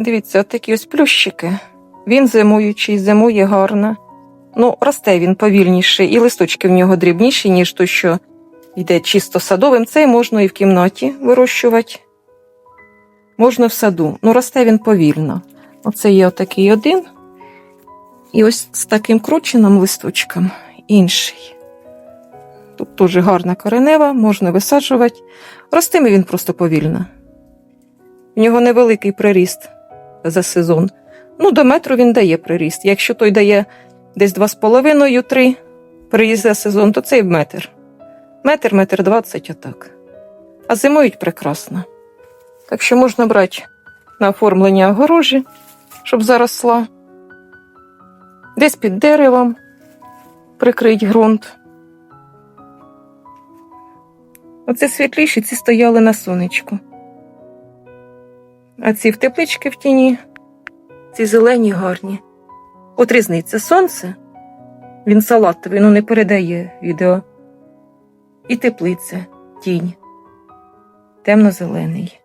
Дивіться, такі ось плющики. Він зимуючий, зимує гарно. Ну, росте він повільніше, і листочки в нього дрібніші, ніж той, що йде чисто садовим. Цей можна і в кімнаті вирощувати. Можна в саду. Ну, росте він повільно. Оце є отакий один. І ось з таким крученим листочком інший. Тут теж гарна коренева, можна висаджувати. Ростиме він просто повільно. В нього невеликий приріст за сезон. Ну, до метру він дає приріст. Якщо той дає десь 2,5-3 приріст за сезон, то цей метр. Метр, метр двадцять отак. А зимують прекрасно. Так що можна брати на оформлення огорожі, щоб заросла. Десь під деревом прикрить ґрунт. Оце світліші, ці стояли на сонечку. А ці в теплички в тіні, ці зелені гарні. От різниця сонце, він салатовий, ну не передає відео. І теплиця, тінь, темно-зелений.